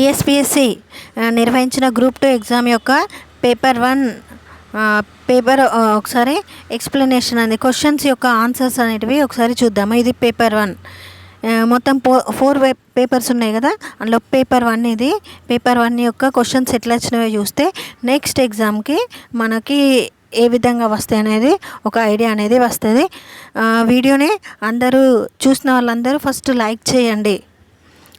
TSPSC నిర్వహించిన group two exam యొక్క paper one paper ఒకసారి ఎక్స్ప్లెనేషన్ అనేది క్వశ్చన్స్ యొక్క ఆన్సర్స్ అనేటివి ఒకసారి చూద్దాము. ఇది పేపర్ వన్. మొత్తం పో ఫోర్ పేపర్స్ ఉన్నాయి కదా? అందులో పేపర్ వన్ ఇది. పేపర్ వన్ యొక్క క్వశ్చన్స్ ఎట్లా వచ్చినాయో చూస్తే నెక్స్ట్ ఎగ్జామ్కి మనకి ఏ విధంగా వస్తాయి అనేది ఒక ఐడియా అనేది వస్తుంది. వీడియోని అందరూ చూసిన వాళ్ళందరూ ఫస్ట్ లైక్ చేయండి.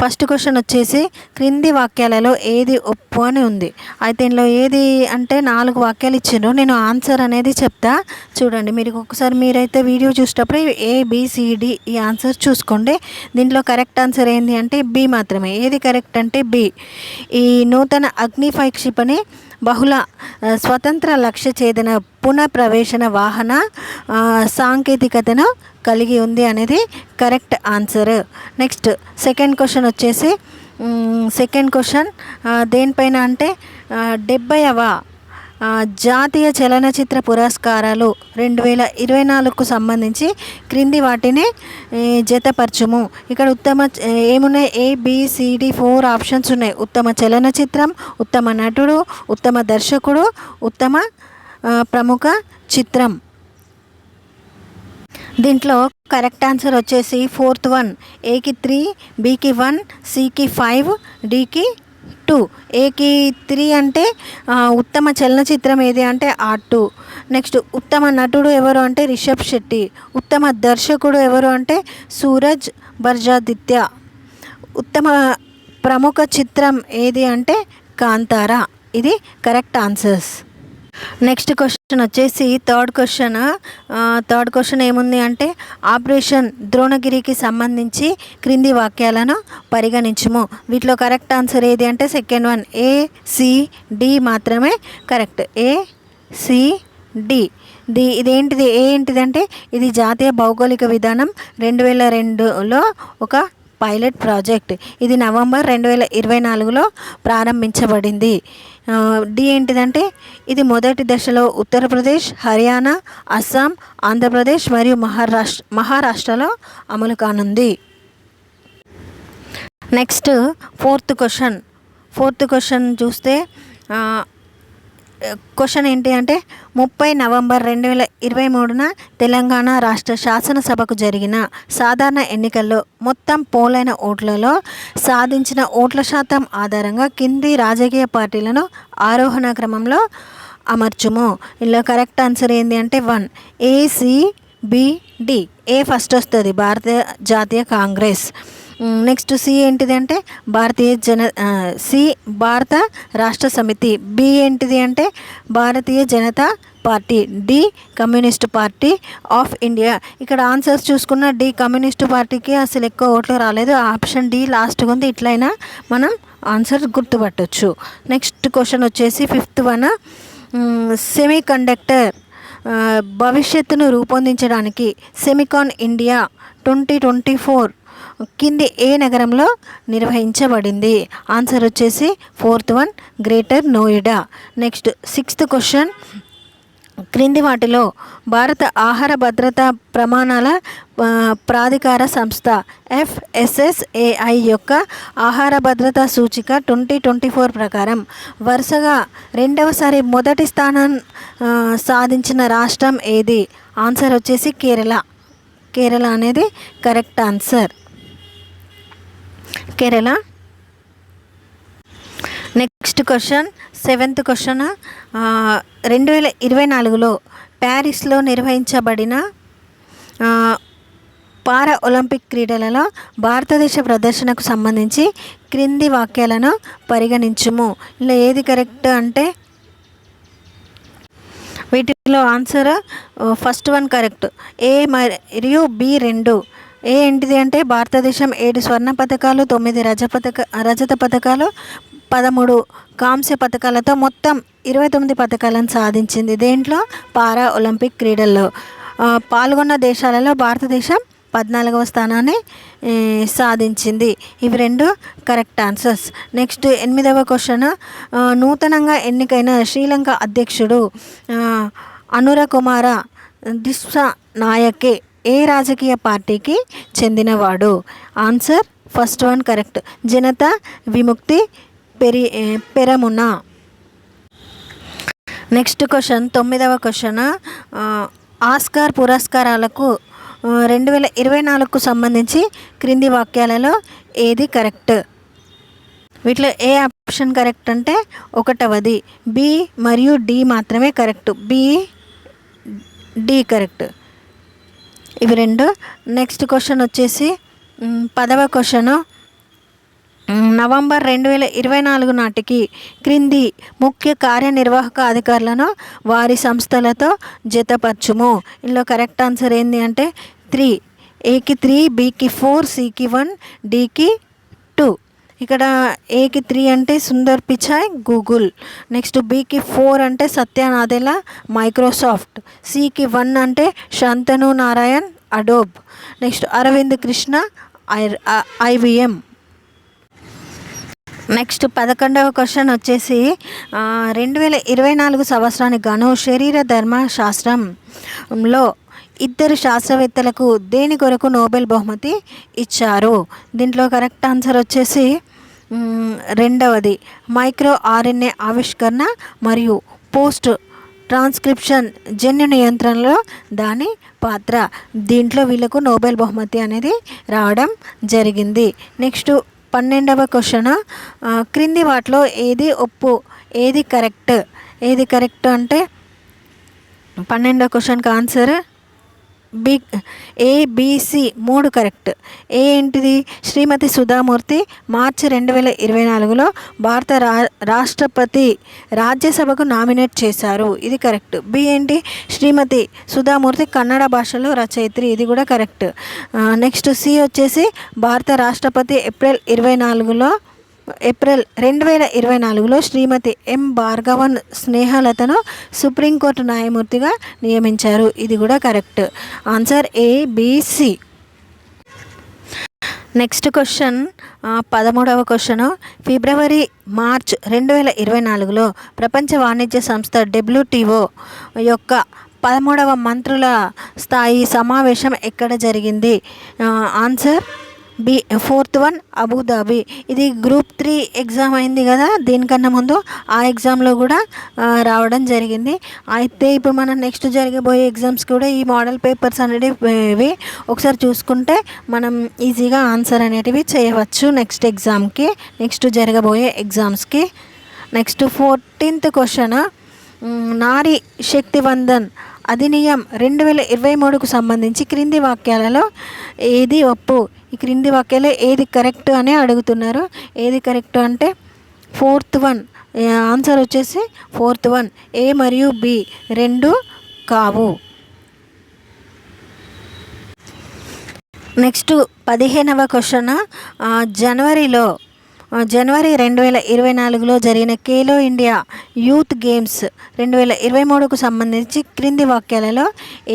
ఫస్ట్ క్వశ్చన్ వచ్చేసి క్రింది వాక్యాలలో ఏది ఒప్పు అని ఉంది. అయితే ఇందులో ఏది అంటే నాలుగు వాక్యాలు ఇచ్చిండ్రు. నేను ఆన్సర్ అనేది చెప్తా. చూడండి మీరు ఒకసారి మీరైతే వీడియో చూసేటప్పుడు ఏ బిసిడి ఈ ఆన్సర్ చూసుకోండి. దీంట్లో కరెక్ట్ ఆన్సర్ ఏంటి అంటే బి మాత్రమే. ఏది కరెక్ట్ అంటే బి. ఈ నూతన అగ్నిఫై క్షిపణి బహుళ స్వతంత్ర లక్ష్య ఛేదన పునఃప్రవేశన వాహన సాంకేతికతను కలిగి ఉంది అనేది correct answer. Next second question వచ్చేసి సెకండ్ క్వశ్చన్ దేనిపైన అంటే డెబ్బైవ జాతీయ చలనచిత్ర పురస్కారాలు రెండు వేల ఇరవై నాలుగుకు సంబంధించి క్రింది వాటిని జతపరచుము. ఇక్కడ ఉత్తమ ఏమున్నాయి? ఏబిసిడి ఫోర్ ఆప్షన్స్ ఉన్నాయి. ఉత్తమ చలనచిత్రం ఉత్తమ నటుడు ఉత్తమ దర్శకుడు ఉత్తమ ప్రముఖ చిత్రం. దీంట్లో కరెక్ట్ ఆన్సర్ వచ్చేసి ఫోర్త్ వన్ ఏకి త్రీ బీకి వన్ సికి ఫైవ్ డికి టూ ఏకి త్రీ అంటే ఉత్తమ చలనచిత్రం ఏది అంటే ఆ టూ నెక్స్ట్ ఉత్తమ నటుడు ఎవరు అంటే రిషబ్ శెట్టి. ఉత్తమ దర్శకుడు ఎవరు అంటే సూరజ్ బర్జాదిత్య ఉత్తమ ప్రముఖ చిత్రం ఏది అంటే కాంతారా? ఇది కరెక్ట్ ఆన్సర్స్ నెక్స్ట్ క్వశ్చన్ వచ్చేసి థర్డ్ క్వశ్చన్. థర్డ్ క్వశ్చన్ ఏముంది అంటే ఆపరేషన్ ద్రోణగిరికి సంబంధించి క్రింది వాక్యాలను పరిగణించుము. వీటిలో కరెక్ట్ ఆన్సర్ ఏది అంటే second one A C D మాత్రమే correct. A C D. The ఇదేంటిది ఏ ఏంటిదంటే ఇది జాతీయ భౌగోళిక విధానం రెండు వేల రెండులో ఒక పైలట్ ప్రాజెక్ట్. ఇది నవంబర్ రెండు వేల ఇరవై నాలుగులో ప్రారంభించబడింది. డి ఏంటిదంటే ఇది మొదటి దశలో ఉత్తరప్రదేశ్ హర్యానా అస్సాం ఆంధ్రప్రదేశ్ మరియు మహారాష్ట్ర మహారాష్ట్రలో అమలు కానుంది. Next fourth question. Fourth question చూస్తే క్వశ్చన్ ఏంటి అంటే ముప్పై నవంబర్ రెండు వేల ఇరవై మూడున తెలంగాణ రాష్ట్ర శాసనసభకు జరిగిన సాధారణ ఎన్నికల్లో మొత్తం పోలైన ఓట్లలో సాధించిన ఓట్ల శాతం ఆధారంగా కింది రాజకీయ పార్టీలను ఆరోహణ క్రమంలో అమర్చుము. ఇలా కరెక్ట్ ఆన్సర్ ఏంటి అంటే వన్ ఏసీబిడి ఏ ఫస్ట్ వస్తుంది? భారతీయ జాతీయ కాంగ్రెస్. నెక్స్ట్ సి ఏంటిది అంటే భారతీయ జన సి భారత రాష్ట్ర సమితి. బి ఏంటిది అంటే Bharatiya Janata party. D communist party of India. ఇక్కడ ఆన్సర్స్ చూసుకున్న డి కమ్యూనిస్ట్ పార్టీకి అసలు ఎక్కువ ఓట్లు రాలేదు. ఆప్షన్ డి లాస్ట్గా ఉంది. ఇట్లయినా మనం ఆన్సర్ గుర్తుపట్టొచ్చు. నెక్స్ట్ క్వశ్చన్ వచ్చేసి ఫిఫ్త్ వన్. సెమీ కండక్టర్ భవిష్యత్తును రూపొందించడానికి semicon India twenty twenty four కింది ఏ నగరంలో నిర్వహించబడింది? ఆన్సర్ వచ్చేసి fourth one greater Noida next sixth question క్రింది వాటిలో భారత ఆహార భద్రతా ప్రమాణాల ప్రాధికార సంస్థ ఎఫ్ఎస్ఎస్ఏఐ యొక్క ఆహార భద్రతా సూచిక ట్వంటీ ట్వంటీ ఫోర్ ప్రకారం వరుసగా రెండవసారి మొదటి స్థానం సాధించిన రాష్ట్రం ఏది? ఆన్సర్ వచ్చేసి కేరళ. కేరళ అనేది correct answer Kerala. Next question seventh question రెండు వేల ఇరవై నాలుగులో ప్యారిస్లో నిర్వహించబడిన పారా ఒలింపిక్ క్రీడలలో భారతదేశ ప్రదర్శనకు సంబంధించి క్రింది వాక్యాలను పరిగణించుము. ఇలా ఏది కరెక్ట్ అంటే వీటిలో answer first one correct. A మరియు బి రెండు. ఏ ఏంటిది అంటే భారతదేశం ఏడు స్వర్ణ పథకాలు తొమ్మిది రజ పథక రజత పథకాలు పదమూడు కాంస్య పథకాలతో మొత్తం ఇరవై తొమ్మిది పథకాలను సాధించింది. దేంట్లో? పారా ఒలింపిక్ క్రీడల్లో. పాల్గొన్న దేశాలలో భారతదేశం పద్నాలుగవ స్థానాన్ని సాధించింది. ఇవి రెండు కరెక్ట్ ఆన్సర్స్. నెక్స్ట్ ఎనిమిదవ క్వశ్చన్. నూతనంగా ఎన్నికైన శ్రీలంక అధ్యక్షుడు అనురకుమార అనుర కుమార నాయకే ఏ రాజకీయ పార్టీకి చెందినవాడు? Answer first one correct Janatha Vimukthi peri Peramuna. Next question తొమ్మిదవ క్వశ్చన్ ఆస్కార్ పురస్కారాలకు రెండు వేల ఇరవై నాలుగుకు సంబంధించి క్రింది వాక్యాలలో ఏది కరెక్ట్ వీటిలో ఏ ఆప్షన్ కరెక్ట్ అంటే ఒకటవది. బి మరియు డి మాత్రమే కరెక్ట్ బి డి కరెక్ట్ ఇవి రెండు. నెక్స్ట్ క్వశ్చన్ వచ్చేసి పదవ క్వశ్చను నవంబర్ రెండు వేల ఇరవై నాలుగు నాటికి క్రింది ముఖ్య కార్యనిర్వాహక అధికారులను వారి సంస్థలతో జతపరచుము. ఇందులో కరెక్ట్ ఆన్సర్ ఏంటి అంటే త్రీ ఏకి త్రీ బీకి ఫోర్ సికి వన్ డికి టూ ఇక్కడ ఏకి త్రీ అంటే సుందర్ పిచాయ్ గూగుల్. నెక్స్ట్ బికి ఫోర్ అంటే సత్యనాదెలా మైక్రోసాఫ్ట్ సికి వన్ అంటే Shantanu Narayen Adobe next Arvind Krishna I IBM. Next పదకొండవ క్వశ్చన్ వచ్చేసి రెండు వేల ఇరవై నాలుగు సంవత్సరానికి గాను శరీర ధర్మ శాస్త్రంలో ఇద్దరు శాస్త్రవేత్తలకు దేని కొరకు నోబెల్ బహుమతి ఇచ్చారు? దీంట్లో కరెక్ట్ ఆన్సర్ వచ్చేసి రెండవది మైక్రో ఆర్ఎన్ఏ ఆవిష్కరణ మరియు పోస్ట్ ట్రాన్స్క్రిప్షన్ జన్యు నియంత్రణలో దాని పాత్ర. దీంట్లో వీళ్ళకు నోబెల్ బహుమతి అనేది రావడం జరిగింది. నెక్స్ట్ పన్నెండవ క్వశ్చన్ క్రింది వాటిలో ఏది ఒప్పు ఏది కరెక్ట్? ఏది కరెక్ట్ అంటే పన్నెండవ క్వశ్చన్కి ఆన్సర్ బి ఏబిసి మూడు కరెక్ట్. ఏ ఏంటిది? శ్రీమతి సుధామూర్తి మార్చి రెండు వేల ఇరవై నాలుగులో భారత రా రాష్ట్రపతి రాజ్యసభకు నామినేట్ చేశారు. ఇది కరెక్ట్. బి ఏంటి? శ్రీమతి సుధామూర్తి కన్నడ భాషలో రచయిత్రి. ఇది కూడా కరెక్ట్. నెక్స్ట్ సి వచ్చేసి భారత రాష్ట్రపతి ఏప్రిల్ ఇరవై నాలుగులో ఏప్రిల్ రెండు వేల ఇరవై నాలుగులో శ్రీమతి ఎం భార్గవన్ స్నేహలతను సుప్రీంకోర్టు న్యాయమూర్తిగా నియమించారు. ఇది కూడా correct. Answer ABC next question పదమూడవ క్వశ్చన్. ఫిబ్రవరి మార్చ్ రెండు వేల ఇరవై నాలుగులో ప్రపంచ వాణిజ్య సంస్థ డబ్ల్యూటీఓ యొక్క పదమూడవ మంత్రుల స్థాయి సమావేశం ఎక్కడ జరిగింది? Answer B fourth one Abu Dhabi. ఇది గ్రూప్ త్రీ ఎగ్జామ్ అయింది కదా దీనికన్నా ముందు ఆ ఎగ్జామ్లో కూడా రావడం జరిగింది. అయితే ఇప్పుడు మనం నెక్స్ట్ జరగబోయే ఎగ్జామ్స్ కూడా ఈ మోడల్ పేపర్స్ అనేటివి ఒకసారి చూసుకుంటే మనం ఈజీగా ఆన్సర్ అనేటివి చేయవచ్చు నెక్స్ట్ ఎగ్జామ్కి నెక్స్ట్ జరగబోయే ఎగ్జామ్స్కి. నెక్స్ట్ ఫోర్టీన్త్ క్వశ్చన్ నారీ శక్తివందన్ అధినియం రెండు వేల ఇరవై మూడుకు సంబంధించి క్రింది వాక్యాలలో ఏది ఒప్పు? ఈ క్రింది వాక్యాలే ఏది కరెక్ట్ అని అడుగుతున్నారు. ఏది కరెక్ట్ అంటే ఫోర్త్ వన్. ఆన్సర్ వచ్చేసి ఫోర్త్ వన్. ఏ మరియు బి రెండు కావు. నెక్స్ట్ పదిహేనవ క్వశ్చన్. జనవరిలో జనవరి రెండు వేల ఇరవై నాలుగులో జరిగిన ఖేలో ఇండియా యూత్ గేమ్స్ రెండు వేల ఇరవై మూడుకు సంబంధించి క్రింది వాక్యాలలో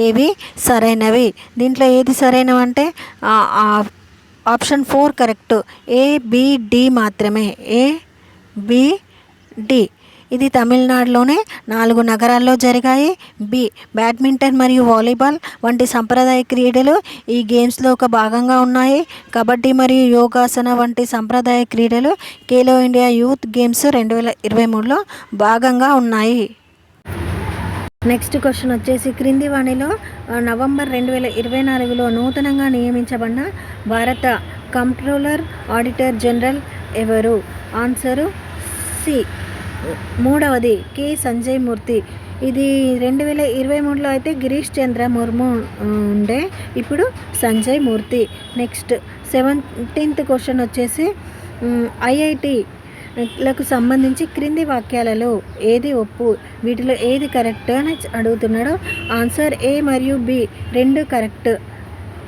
ఏవి సరైనవి? దీంట్లో ఏది సరైనవి అంటే ఆప్షన్ ఫోర్ కరెక్ట్. ఏబిడి మాత్రమే. A B D. ఇది తమిళనాడులోనే నాలుగు నగరాల్లో జరిగాయి. బి బ్యాడ్మింటన్ మరియు వాలీబాల్ వంటి సంప్రదాయ క్రీడలు ఈ గేమ్స్లో ఒక భాగంగా ఉన్నాయి. కబడ్డీ మరియు యోగాసన వంటి సంప్రదాయ క్రీడలు ఖేలో ఇండియా యూత్ గేమ్స్ రెండు వేల ఇరవై మూడులో భాగంగా ఉన్నాయి. నెక్స్ట్ క్వశ్చన్ వచ్చేసి క్రింది వాణిలో నవంబర్ రెండు వేల ఇరవై నాలుగులో నూతనంగా నియమించబడిన భారత కంట్రోలర్ ఆడిటర్ జనరల్ ఎవరు? Answer C. మూడవది కె. సంజయ్ మూర్తి. ఇది రెండు వేల ఇరవై మూడులో అయితే గిరీష్ చంద్ర ముర్ము ఉండే. ఇప్పుడు Sanjay Murthy. Next seventeenth question వచ్చేసి ఐఐటి లకు సంబంధించి క్రింది వాక్యాలలో ఏది ఒప్పు వీటిలో ఏది కరెక్ట్ అని అడుగుతున్నాడో ఆన్సర్ ఏ మరియు బి రెండు కరెక్ట్.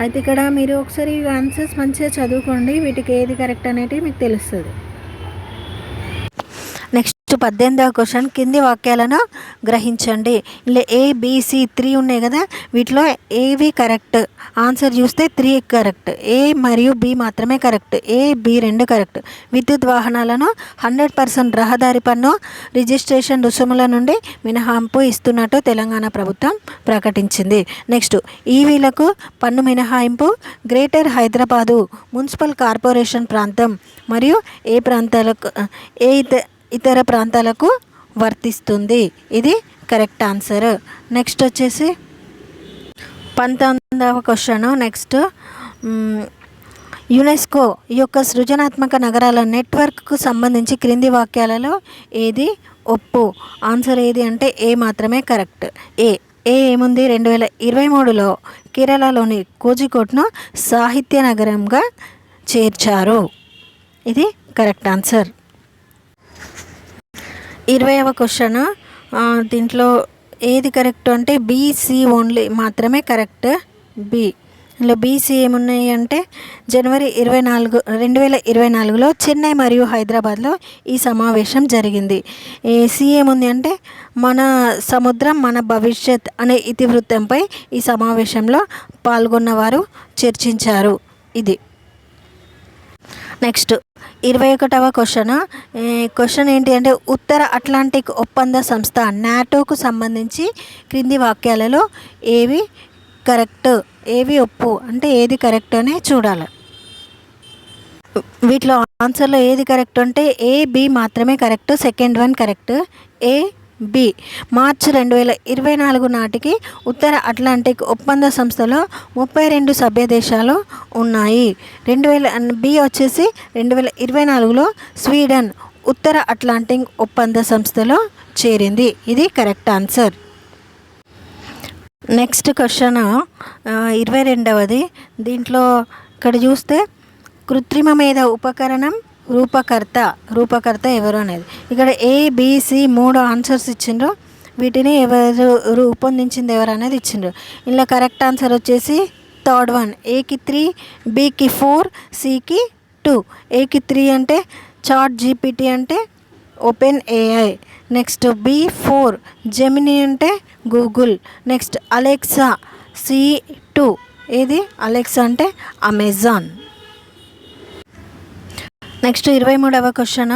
అయితే ఇక్కడ మీరు ఒకసారి ఆన్సర్స్ మంచిగా చదువుకోండి వీటికి ఏది కరెక్ట్ అనేది మీకు తెలుస్తుంది. నెక్స్ట్ పద్దెనిమిదవ క్వశ్చన్ కింది వాక్యాలను గ్రహించండి. ఇలా ఏ త్రీ ఉన్నాయి కదా? వీటిలో ఏవి కరెక్ట్ ఆన్సర్ చూస్తే త్రీ కరెక్ట్ ఏ మరియు బి మాత్రమే కరెక్ట్ ఏ బి రెండు కరెక్ట్ విద్యుత్ వాహనాలను హండ్రెడ్ పర్సెంట్ రహదారి పన్ను రిజిస్ట్రేషన్ రుసుముల నుండి మినహాయింపు ఇస్తున్నట్టు తెలంగాణ ప్రభుత్వం ప్రకటించింది. నెక్స్ట్ ఈవీలకు పన్ను మినహాయింపు గ్రేటర్ హైదరాబాదు మున్సిపల్ కార్పొరేషన్ ప్రాంతం మరియు ఏ ప్రాంతాలకు ఏ ఇతర ప్రాంతాలకు వర్తిస్తుంది. ఇది కరెక్ట్ ఆన్సర్. నెక్స్ట్ వచ్చేసి పంతొమ్మిదవ క్వశ్చన్. నెక్స్ట్ యునెస్కో యొక్క సృజనాత్మక నగరాల నెట్వర్క్కు సంబంధించి క్రింది వాక్యాలలో ఏది ఒప్పు? ఆన్సర్ ఏది అంటే ఏ మాత్రమే కరెక్ట్. ఏ ఏ ఏముంది? రెండు వేల ఇరవై మూడులో కేరళలోని కోజికోట్ను సాహిత్య నగరంగా చేర్చారు. ఇది కరెక్ట్ ఆన్సర్. ఇరవైవ క్వశ్చన్ దీంట్లో ఏది కరెక్ట్ అంటే బీసీ ఓన్లీ మాత్రమే కరెక్ట్ బి ఇందులో బీసీ ఏమున్నాయి అంటే జనవరి ఇరవై నాలుగు రెండు వేల ఇరవై నాలుగులో చెన్నై మరియు హైదరాబాద్లో ఈ సమావేశం జరిగింది. ఈ సి ఏముంది అంటే మన సముద్రం మన భవిష్యత్ అనే ఇతివృత్తంపై ఈ సమావేశంలో పాల్గొన్నవారు చర్చించారు. ఇది. నెక్స్ట్ ఇరవై ఒకటవ క్వశ్చన్. క్వశ్చన్ ఏంటి అంటే ఉత్తర అట్లాంటిక్ ఒప్పంద సంస్థ నాటోకు సంబంధించి క్రింది వాక్యాలలో ఏవి కరెక్ట్ ఏవి ఒప్పు అంటే ఏది కరెక్ట్ అనే చూడాలి. వీటిలో ఆన్సర్లో ఏది కరెక్ట్ అంటే ఏ బి మాత్రమే correct second one correct A B. మార్చి రెండు వేల ఇరవై నాలుగు నాటికి ఉత్తర అట్లాంటిక్ ఒప్పంద సంస్థలో ముప్పై రెండు సభ్య దేశాలు ఉన్నాయి. రెండు వేల బి వచ్చేసి రెండు వేల ఇరవై నాలుగులో స్వీడన్ ఉత్తర అట్లాంటిక్ ఒప్పంద సంస్థలో చేరింది. ఇది కరెక్ట్ ఆన్సర్. నెక్స్ట్ క్వశ్చన్ ఇరవై రెండవది. దీంట్లో ఇక్కడ చూస్తే కృత్రిమ మీద ఉపకరణం రూపకర్త రూపకర్త ఎవరు అనేది. ఇక్కడ ఏబిసి మూడు ఆన్సర్స్ ఇచ్చిండ్రు. వీటిని ఎవరు రూపొందించింది ఎవరు అనేది ఇచ్చిండ్రు. ఇలా కరెక్ట్ ఆన్సర్ వచ్చేసి థర్డ్ వన్ ఏకి త్రీ బికి ఫోర్ సికి టూ ఏకి త్రీ అంటే చాట్ జీపీటీ అంటే OpenAI next B four Gemini అంటే Google next Alexa C two ఏది? అలెక్సా అంటే అమెజాన్ నెక్స్ట్ ఇరవై మూడవ క్వశ్చన్.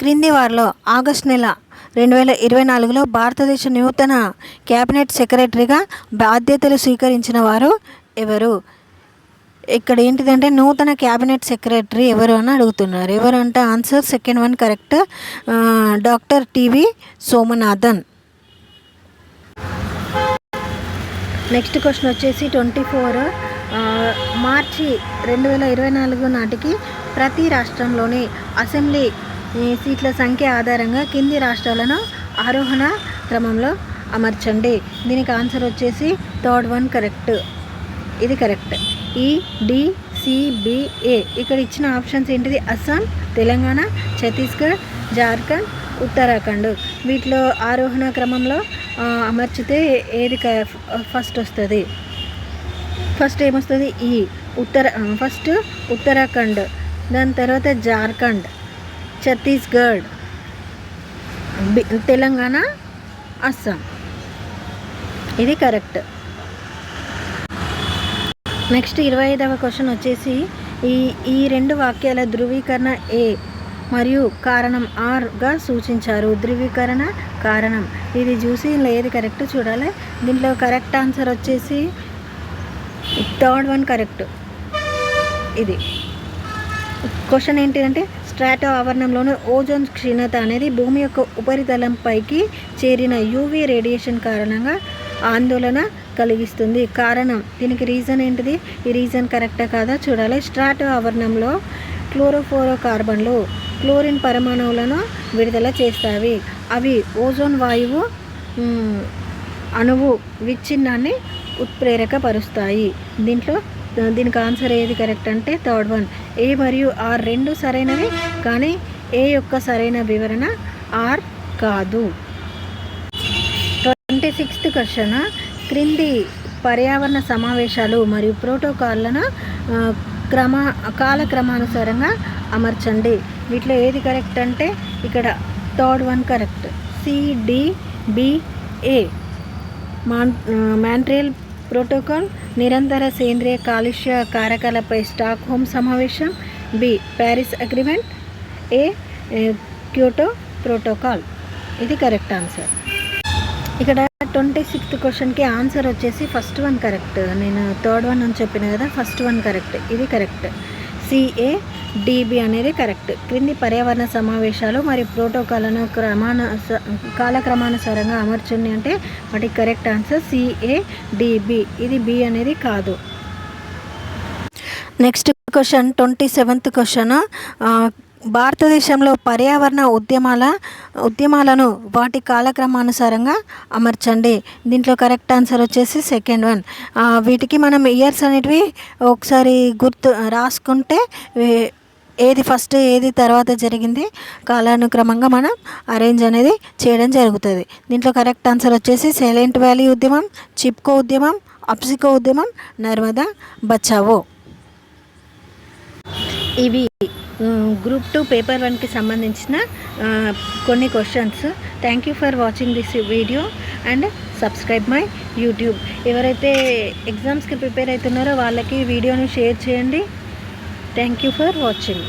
క్రింది వారిలో ఆగస్ట్ నెల రెండు వేల ఇరవై నాలుగులో భారతదేశ నూతన క్యాబినెట్ సెక్రటరీగా బాధ్యతలు స్వీకరించిన వారు ఎవరు? ఇక్కడ ఏంటిదంటే నూతన క్యాబినెట్ సెక్రటరీ ఎవరు అని అడుగుతున్నారు. ఎవరు అంటే answer second one correct. Doctor TV Somanathan. Next question వచ్చేసి ట్వంటీ ఫోర్. మార్చి రెండు వేల ఇరవై నాలుగు నాటికి ప్రతి రాష్ట్రంలోని అసెంబ్లీ సీట్ల సంఖ్య ఆధారంగా కింది రాష్ట్రాలను ఆరోహణ క్రమంలో అమర్చండి. దీనికి ఆన్సర్ వచ్చేసి థర్డ్ వన్ కరెక్ట్. ఇది కరెక్ట్. E, ఈ ఇక్కడ ఇచ్చిన ఆప్షన్స్ ఏంటిది? అస్సాం తెలంగాణ ఛత్తీస్గఢ్ జార్ఖండ్ ఉత్తరాఖండ్. వీటిలో ఆరోహణ క్రమంలో అమర్చితే ఏది క- ఫస్ట్ వస్తుంది? ఫస్ట్ ఏమొస్తుంది? ఈ ఉత్తర ఫస్ట్ ఉత్తరాఖండ్ దాని తర్వాత జార్ఖండ్ ఛత్తీస్గఢ్ బి- తెలంగాణ అస్సాం. ఇది కరెక్ట్. నెక్స్ట్ ఇరవై ఐదవ క్వశ్చన్ వచ్చేసి ఈ ఈ రెండు వాక్యాల ధృవీకరణ ఏ మరియు కారణం ఆర్గా సూచించారు? ధృవీకరణ కారణం. ఇది చూసి లేదు ఏది కరెక్ట్ చూడాలి. దీంట్లో కరెక్ట్ ఆన్సర్ వచ్చేసి థర్డ్ వన్ కరెక్ట్. ఇది. క్వశ్చన్ ఏంటిదంటే స్ట్రాటో ఆవరణంలోని ఓజోన్ క్షీణత అనేది భూమి యొక్క ఉపరితలంపైకి చేరిన యూవీ రేడియేషన్ కారణంగా ఆందోళన కలిగిస్తుంది. కారణం దీనికి రీజన్ ఏంటిది? ఈ రీజన్ కరెక్టా కాదా? చూడాలి. స్ట్రాటో ఆవరణంలో క్లోరోఫోరో కార్బన్లు క్లోరిన్ పరమాణువులను విడుదల చేస్తాయి. అవి ఓజోన్ వాయువు అణువు విచ్ఛిన్నాన్ని ఉత్ప్రేరకపరుస్తాయి. దీంట్లో దీనికి ఆన్సర్ ఏది కరెక్ట్ అంటే థర్డ్ వన్. ఏ మరియు ఆర్ రెండు సరైనవి కానీ ఏ యొక్క సరైన వివరణ ఆర్ కాదు. Twenty sixth question. క్రింది పర్యావరణ సమావేశాలు మరియు ప్రోటోకాల్లను క్రమ కాలక్రమానుసారంగా అమర్చండి. వీటిలో ఏది కరెక్ట్ అంటే ఇక్కడ థర్డ్ వన్ కరెక్ట్. సిడిబిఏ మాన్ మాంట్రియల్ ప్రోటోకాల్ నిరంతర సేంద్రియ కాలుష్య కారకాలపై స్టాక్ హోమ్ సమావేశం B Paris agreement A Kyoto protocol. ఇది కరెక్ట్ ఆన్సర్. ఇక్కడ ట్వంటీ సిక్స్త్ క్వశ్చన్కి ఆన్సర్ వచ్చేసి ఫస్ట్ వన్ కరెక్ట్. నేను థర్డ్ వన్ అని చెప్పిన కదా ఫస్ట్ వన్ కరెక్ట్. ఇది కరెక్ట్. సిఏ డిబి అనేది కరెక్ట్. క్రింది పర్యావరణ సమావేశాలు మరియు ప్రోటోకాల్ను క్రమాన కాలక్రమానుసారంగా అమర్చండి అంటే వాటికి కరెక్ట్ ఆన్సర్ సిఏ డిబి ఇది బి అనేది కాదు. Next question twenty seventh question. భారతదేశంలో పర్యావరణ ఉద్యమాల ఉద్యమాలను వాటి కాలక్రమానుసారంగా అమర్చండి. దీంట్లో కరెక్ట్ ఆన్సర్ వచ్చేసి సెకండ్ వన్. వీటికి మనం ఇయర్స్ అనేటివి ఒకసారి గుర్తు రాసుకుంటే ఏది ఫస్ట్ ఏది తర్వాత జరిగింది కాలానుక్రమంగా మనం అరేంజ్ అనేది చేయడం జరుగుతుంది. దీంట్లో కరెక్ట్ ఆన్సర్ వచ్చేసి సైలెంట్ వ్యాలీ ఉద్యమం చిప్కో ఉద్యమం అప్సికో ఉద్యమం నర్మదా బచావో. ఇవి గ్రూప్ టూ పేపర్ వన్కి సంబంధించిన కొన్ని questions thank you for watching this video and subscribe my YouTube ఎవరైతే ఎగ్జామ్స్కి ప్రిపేర్ అవుతున్నారో వాళ్ళకి వీడియోని షేర్ చేయండి. Thank you for watching